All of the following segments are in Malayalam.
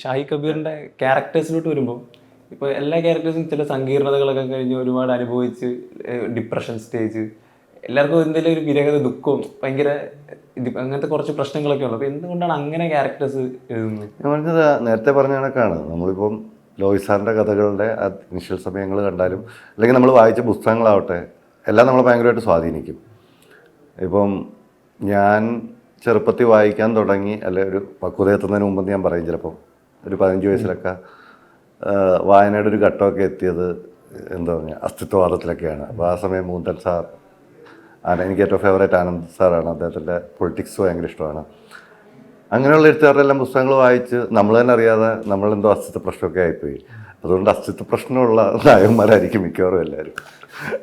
ഷാഹി കബീറിന്റെ ക്യാരക്ടേഴ്സിലോട്ട് വരുമ്പോൾ ഇപ്പോൾ എല്ലാ ക്യാരക്ടേഴ്സും ചില സങ്കീർണതകളൊക്കെ കഴിഞ്ഞ് ഒരുപാട് അനുഭവിച്ച് ഡിപ്രഷൻ സ്റ്റേജ് എല്ലാവർക്കും എന്തെങ്കിലും ഒരു വിരഹത ദുഃഖവും ഭയങ്കര അങ്ങനത്തെ കുറച്ച് പ്രശ്നങ്ങളൊക്കെ ഉള്ളു. അപ്പോൾ എന്തുകൊണ്ടാണ് അങ്ങനെ ക്യാരക്ടേഴ്സ് നമുക്ക് നേരത്തെ പറഞ്ഞ കണക്കാണ്. നമ്മളിപ്പം ലോയിസാറിന്റെ കഥകളുടെ ഇനിഷ്യൽ സമയങ്ങൾ കണ്ടാലും അല്ലെങ്കിൽ നമ്മൾ വായിച്ച പുസ്തകങ്ങളാവട്ടെ എല്ലാം നമ്മളെ ഭയങ്കരമായിട്ട് സ്വാധീനിക്കും. ഇപ്പം ഞാൻ ചെറുപ്പത്തിൽ വായിക്കാൻ തുടങ്ങി അല്ലെ ഒരു പക്വത എത്തുന്നതിന് മുമ്പ് ഞാൻ പറയും ചിലപ്പം ഒരു പതിനഞ്ച് വയസ്സിലൊക്കെ വായനയുടെ ഒരു ഘട്ടമൊക്കെ എത്തിയത് എന്താ പറഞ്ഞാൽ അസ്തിത്വവാദത്തിലൊക്കെയാണ്. അപ്പോൾ ആ സമയം മൂന്തൻ സാർ ആണ് എനിക്ക് ഏറ്റവും ഫേവറേറ്റ് ആനന്ദ് സാറാണ്. അദ്ദേഹത്തിന്റെ പൊളിറ്റിക്സ് ഭയങ്കര ഇഷ്ടമാണ്. അങ്ങനെയുള്ള എഴുത്തുകാരുടെ എല്ലാം പുസ്തകങ്ങൾ വായിച്ച് നമ്മൾ തന്നെ അറിയാതെ നമ്മളെന്തോ അസ്തിത്വ പ്രശ്നമൊക്കെ ആയിപ്പോയി. അതുകൊണ്ട് അസ്തിത്വ പ്രശ്നമുള്ള നായകന്മാരായിരിക്കും മിക്കവാറും എല്ലാവരും.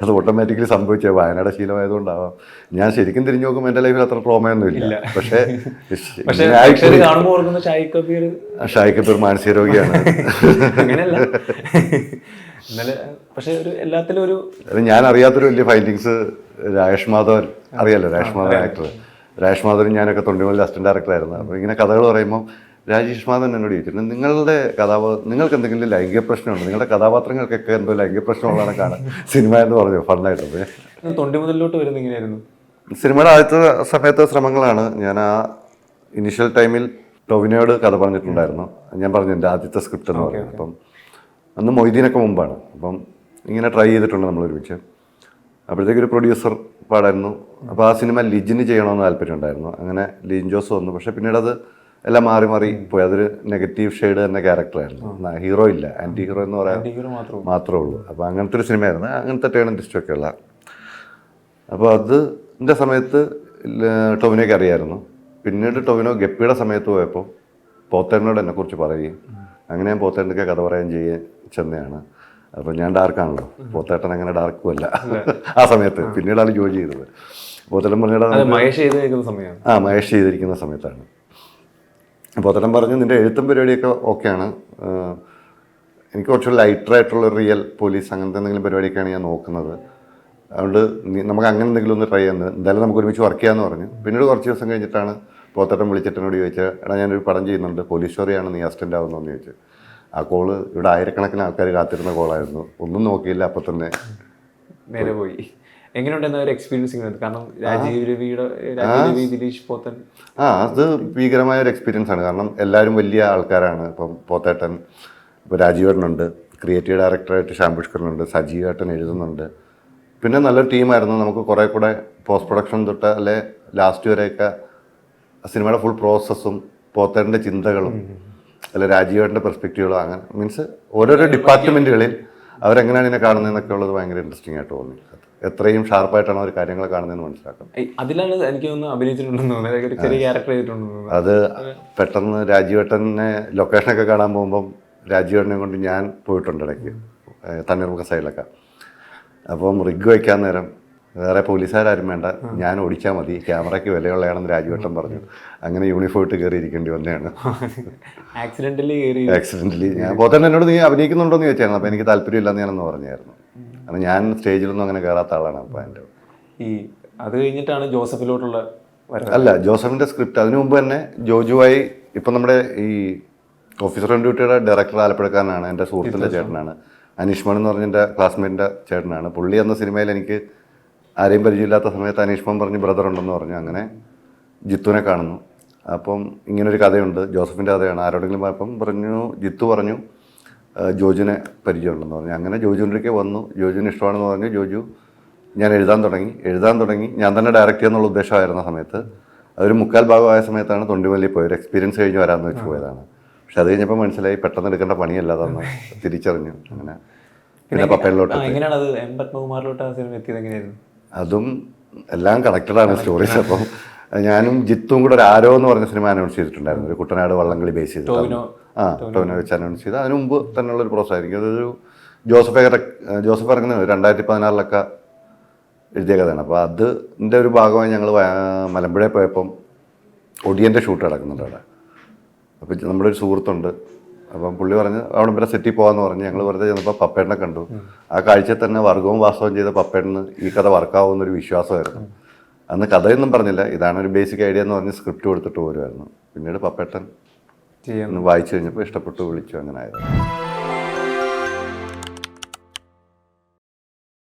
അത് ഓട്ടോമാറ്റിക്കലി സംഭവിച്ചത് വായനയുടെ ശീലമായതുകൊണ്ടാവാം. ഞാൻ ശരിക്കും തിരിഞ്ഞു നോക്കുമ്പോൾ എന്റെ ലൈഫിൽ അത്ര ട്രോമയൊന്നും ഇല്ല. പക്ഷേ ഷായി കബീർ മാനസിക രോഗിയാണ്. അത് ഞാൻ അറിയാത്തൊരു വലിയ ഫൈൻഡിങ്സ് രാജേഷ് മാധവൻ. അറിയാലോ രാജേഷ് മാധവൻ ആക്ടർ രാജേഷ് മാധവൻ ഞാനൊക്കെ തൊണ്ടിമല്ലി അസിസ്റ്റന്റ് ഡയറക്ടറായിരുന്നു അപ്പോൾ ഇങ്ങനെ കഥകൾ പറയുമ്പോൾ രാജേഷ് മാധവൻ എന്നോട് ചോദിച്ചിട്ടുണ്ട് നിങ്ങളുടെ കഥാപാത്രം നിങ്ങൾക്ക് എന്തെങ്കിലും ലൈംഗിക പ്രശ്നമുണ്ട്? നിങ്ങളുടെ കഥാപാത്രങ്ങൾക്കൊക്കെ എന്തോ ലൈംഗിക പ്രശ്നമുള്ളതാണ് കാണാൻ. സിനിമ എന്ന് പറഞ്ഞു ഞാൻ തൊണ്ടി മുതലിലോട്ട് വരുന്ന ഇങ്ങനെയായിരുന്നു. സിനിമയുടെ ആദ്യത്തെ സമയത്തെ ശ്രമങ്ങളാണ്. ഞാൻ ആ ഇനിഷ്യൽ ടൈമിൽ ടൊവിനോട് കഥ പറഞ്ഞിട്ടുണ്ടായിരുന്നു. ഞാൻ പറഞ്ഞു എന്റെ ആദ്യത്തെ സ്ക്രിപ്റ്റ് എന്ന് പറഞ്ഞു അപ്പം അന്ന് മൊയ്തീനൊക്കെ മുമ്പാണ്. അപ്പം ഇങ്ങനെ ട്രൈ ചെയ്തിട്ടുണ്ട് നമ്മൾ ഒരുമിച്ച്. അപ്പോഴത്തേക്ക് ഒരു പ്രൊഡ്യൂസർ പാടായിരുന്നു. അപ്പോൾ ആ സിനിമ ലിജിന് ചെയ്യണമെന്ന് താല്പര്യം ഉണ്ടായിരുന്നു അങ്ങനെ ലിജിൻ ജോസ് വന്നു. പക്ഷേ പിന്നീട് അത് എല്ലാം മാറി മാറി പോയി. അതൊരു നെഗറ്റീവ് ഷെയ്ഡ് തന്നെ ക്യാരക്ടറായിരുന്നു ഹീറോ ഇല്ല. ആന്റി ഹീറോ എന്ന് പറയാൻ മാത്രമേ ഉള്ളൂ. അപ്പോൾ അങ്ങനത്തെ ഒരു സിനിമയായിരുന്നു അങ്ങനത്തെ ടേണും ഒക്കെ ഉള്ള. അപ്പോൾ അതിന്റെ സമയത്ത് ല- ടൊവിനോയ്ക്ക് അറിയായിരുന്നു. പിന്നീട് ടൊവിനോ ഗപ്പിയുടെ സമയത്ത് പോയപ്പോൾ പോത്തേനോട് എന്നെക്കുറിച്ച് പറയുകയും അങ്ങനെ ഞാൻ പോത്തേനൊക്കെ കഥ പറയാൻ ചെയ്യ ചെന്നതാണ് അപ്പോൾ ഞാൻ ഡാർക്കാണല്ലോ പോത്തേട്ടൻ അങ്ങനെ ഡാർക്കും അല്ല. ആ സമയത്ത്. പിന്നീടാണ് ജോലി ചെയ്തത്. പോത്തേട്ടൻ പറഞ്ഞിട്ട് അത് മഹേഷ് ചെയ്തിരിക്കുന്ന സമയമാണ്. ആ മഹേഷ് ചെയ്തിരിക്കുന്ന സമയത്താണ്. പോത്തട്ടൻ പറഞ്ഞു നിന്റെ എഴുത്തും പരിപാടിയൊക്കെ ഓക്കെയാണ്. എനിക്ക് കുറച്ച് ലൈറ്ററായിട്ടുള്ള റിയൽ പോലീസ് അങ്ങനത്തെ എന്തെങ്കിലും പരിപാടിയൊക്കെയാണ് ഞാൻ നോക്കുന്നത്. അതുകൊണ്ട് നമുക്ക് അങ്ങനെ എന്തെങ്കിലും ഒന്ന് ട്രൈ ചെയ്യുന്നത്. എന്തായാലും നമുക്ക് ഒരുമിച്ച് വർക്ക് ചെയ്യാമെന്ന് പറഞ്ഞു. പിന്നീട് കുറച്ച് ദിവസം കഴിഞ്ഞിട്ടാണ് പോത്തട്ടം വിളിച്ചിട്ട് എന്നോട് ചോദിച്ചത് എടാ ഞാനൊരു പടം ചെയ്യുന്നുണ്ട്. പോലീസ് സ്റ്റോറിയാണ് നീ അസിസ്റ്റന്റ് ആവുന്നതെന്ന് ചോദിച്ചു. ആ കോൾ ഇവിടെ ആയിരക്കണക്കിന് ആൾക്കാർ കാത്തിരുന്ന കോളായിരുന്നു ഒന്നും നോക്കിയില്ല അപ്പം തന്നെ നേരെ പോയി. എങ്ങനെയുണ്ടെന്ന ഒരു എക്സ്പീരിയൻസ് ഇങ്ങനെ കാരണം രാജീവ് രവിയുടെ രാജീവ് രവി ദിലീഷ് പോത്തൻ. ആ അത് ഭീകരമായ ഒരു എക്സ്പീരിയൻസ് ആണ്. കാരണം എല്ലാവരും വലിയ ആൾക്കാരാണ്. ഇപ്പം പോത്തേട്ടൻ ഇപ്പോൾ രാജീവേട്ടനുണ്ട് ക്രിയേറ്റീവ് ഡയറക്ടറായിട്ട് ശ്യാം പുഷ്കറിനുണ്ട്. സജീവേട്ടൻ എഴുതുന്നുണ്ട്. പിന്നെ നല്ലൊരു ടീമായിരുന്നു നമുക്ക് കുറേ കൂടെ പോസ്റ്റ് പ്രൊഡക്ഷൻ തൊട്ട് അല്ലെ ലാസ്റ്റ് വരെയൊക്കെ സിനിമയുടെ ഫുൾ പ്രോസസ്സും പോത്തേട്ടന്റെ ചിന്തകളും അല്ലെ രാജീവേട്ടന്റെ പെർസ്പെക്റ്റീവുകളും അങ്ങനെ മീൻസ് ഓരോരോ ഡിപ്പാർട്ട്മെന്റുകളിൽ അവരെങ്ങനെയാണ് ഇതിനെ കാണുന്നതെന്നൊക്കെ ഉള്ളത് ഭയങ്കര ഇൻട്രസ്റ്റിംഗ് ആയിട്ട് തോന്നി. എത്രയും ഷാർപ്പായിട്ടാണ് അവർ കാര്യങ്ങൾ കാണുന്നതെന്ന് മനസ്സിലാക്കുന്നത്. അതിലാണ് എനിക്ക് തോന്നുന്നു അഭിനയിച്ചിട്ടുണ്ടെന്ന് ചെറിയ ക്യാരക്ടർ ചെയ്തിട്ടുണ്ടെന്ന് അത് പെട്ടെന്ന് രാജീവേട്ടനെ ലൊക്കേഷനൊക്കെ കാണാൻ പോകുമ്പം രാജീവേട്ടനെ കൊണ്ട് ഞാൻ പോയിട്ടുണ്ട് ഇടയ്ക്ക്. തണ്ണീർമുഖ സൈഡിലൊക്കെ അപ്പം റിഗ് വയ്ക്കാൻ നേരം വേറെ പോലീസുകാരും വേണ്ട. ഞാൻ ഓടിച്ചാൽ മതി. ക്യാമറയ്ക്ക് വിലയുള്ളതാണെന്ന് രാജീവേട്ടൻ പറഞ്ഞു. അങ്ങനെ യൂണിഫോം ഇട്ട് കയറി ഇരിക്കേണ്ടി വന്നതാണ്. ആക്സിഡന്റലി കയറി ആക്സിഡന്റലി ഞാൻ പോത്തന്നെ തന്നെ എന്നോട് നീ അഭിനയിക്കുന്നുണ്ടോ എന്ന് ചോദിച്ചായിരുന്നു. അപ്പോൾ എനിക്ക് താല്പര്യമില്ലെന്ന് ഞാനൊന്ന് പറഞ്ഞായിരുന്നു. കാരണം ഞാൻ സ്റ്റേജിലൊന്നും അങ്ങനെ കയറാത്ത ആളാണ് അപ്പോൾ എന്റെ ഈ അത് കഴിഞ്ഞിട്ടാണ് ജോസഫിലോട്ടുള്ള അല്ല ജോസഫിന്റെ സ്ക്രിപ്റ്റ് അതിനു മുമ്പ് തന്നെ ജോജുവായി ഇപ്പം നമ്മുടെ ഈ ഓഫീസർ ഓൺ ഡ്യൂട്ടിയുടെ ഡയറക്ടർ ആലപ്പുഴക്കാരനാണ്. എന്റെ സുഹൃത്തിന്റെ ചേട്ടനാണ്. അനീഷ്മൺ എന്ന് പറഞ്ഞ എന്റെ ക്ലാസ്മേറ്റിന്റെ ചേട്ടനാണ്. പുള്ളി എന്ന സിനിമയിൽ എനിക്ക് ആരെയും പരിചയമില്ലാത്ത സമയത്ത് അനീഷ്മം പറഞ്ഞ് ബ്രദർ ഉണ്ടെന്ന് പറഞ്ഞു. അങ്ങനെ ജിത്തുവിനെ കാണുന്നു. അപ്പം ഇങ്ങനൊരു കഥയുണ്ട്. ജോസഫിന്റെ കഥയാണ്. ആരോടെങ്കിലും അപ്പം പറഞ്ഞു ജിത്തു പറഞ്ഞു ജോജുവിനെ പരിചയമുണ്ടെന്ന് പറഞ്ഞു. അങ്ങനെ ജോജുവിന്റെയൊക്കെ വന്നു. ജോജുവിന് ഇഷ്ടമാണെന്ന് പറഞ്ഞു. ജോജു ഞാൻ എഴുതാൻ തുടങ്ങി. എഴുതാൻ തുടങ്ങി. ഞാൻ തന്നെ ഡയറക്റ്റ് ചെയ്യാന്നുള്ള ഉദ്ദേശമായിരുന്ന സമയത്ത്. അതൊരു മുക്കാൽ ഭാഗമായ സമയത്താണ് തൊണ്ടിമല്ലി പോയത്. എക്സ്പീരിയൻസ് കഴിഞ്ഞ് വരാമെന്ന് വെച്ച് പോയതാണ്. പക്ഷെ അത് കഴിഞ്ഞപ്പോൾ മനസ്സിലായി പെട്ടെന്ന് എടുക്കേണ്ട പണിയല്ല അതെന്ന് തിരിച്ചറിഞ്ഞു. അങ്ങനെ പിന്നെ പപ്പയിലോട്ട് എങ്ങനെയാണ് അത് എം പത്മകുമാറിലോട്ട് ആ സിനിമ എത്തിയത് എങ്ങനെയായിരുന്നു? അതും എല്ലാം കണക്റ്റഡാണ് സ്റ്റോറീസ് അപ്പം. ഞാനും ജിത്തും കൂടെ ഒരു ആരോ എന്ന് പറഞ്ഞ സിനിമ അനൗൺസ് ചെയ്തിട്ടുണ്ടായിരുന്നു. ഒരു കുട്ടനാട് വള്ളംകളി ബേസ് ചെയ്തിട്ട്. ടോവിനോ. ആ ടോവിനോ. വെച്ച് അനൗൺസ് ചെയ്ത്. അതിന് മുമ്പ് തന്നെയുള്ള ഒരു പ്രോസസ് ആയിരിക്കും. അതൊരു ജോസഫ് ജോസഫ് ഇറങ്ങുന്ന രണ്ടായിരത്തി പതിനാറിലൊക്കെ എഴുതിയ കഥയാണ്. അപ്പോൾ അതിന്റെ ഒരു ഭാഗമായി ഞങ്ങൾ മലമ്പുഴയിൽ പോയപ്പം ഒടിയന്റെ ഷൂട്ട് നടക്കുന്നുണ്ട് അവിടെ. അപ്പോൾ നമ്മുടെ ഒരു സുഹൃത്തുണ്ട്. അപ്പം പുള്ളി പറഞ്ഞ് അവിടെ വരെ സെറ്റിൽ പോകാമെന്ന് പറഞ്ഞ് ഞങ്ങൾ വെറുതെ ചെന്നപ്പോൾ പപ്പേട്ടനെ കണ്ടു. ആ കാഴ്ചയിൽ തന്നെ വർഗവും വാസ്തവം ചെയ്ത പപ്പേട്ടന് ഈ കഥ വർക്കാവുമെന്നൊരു വിശ്വാസമായിരുന്നു. അന്ന് കഥയൊന്നും പറഞ്ഞില്ല. ഇതാണ് ഒരു ബേസിക് ഐഡിയ എന്ന് പറഞ്ഞ് സ്ക്രിപ്റ്റ് കൊടുത്തിട്ട് പോരുമായിരുന്നു പിന്നീട് പപ്പേട്ടൻ വായിച്ചു കഴിഞ്ഞപ്പോൾ ഇഷ്ടപ്പെട്ടു വിളിച്ചു അങ്ങനെ ആയത്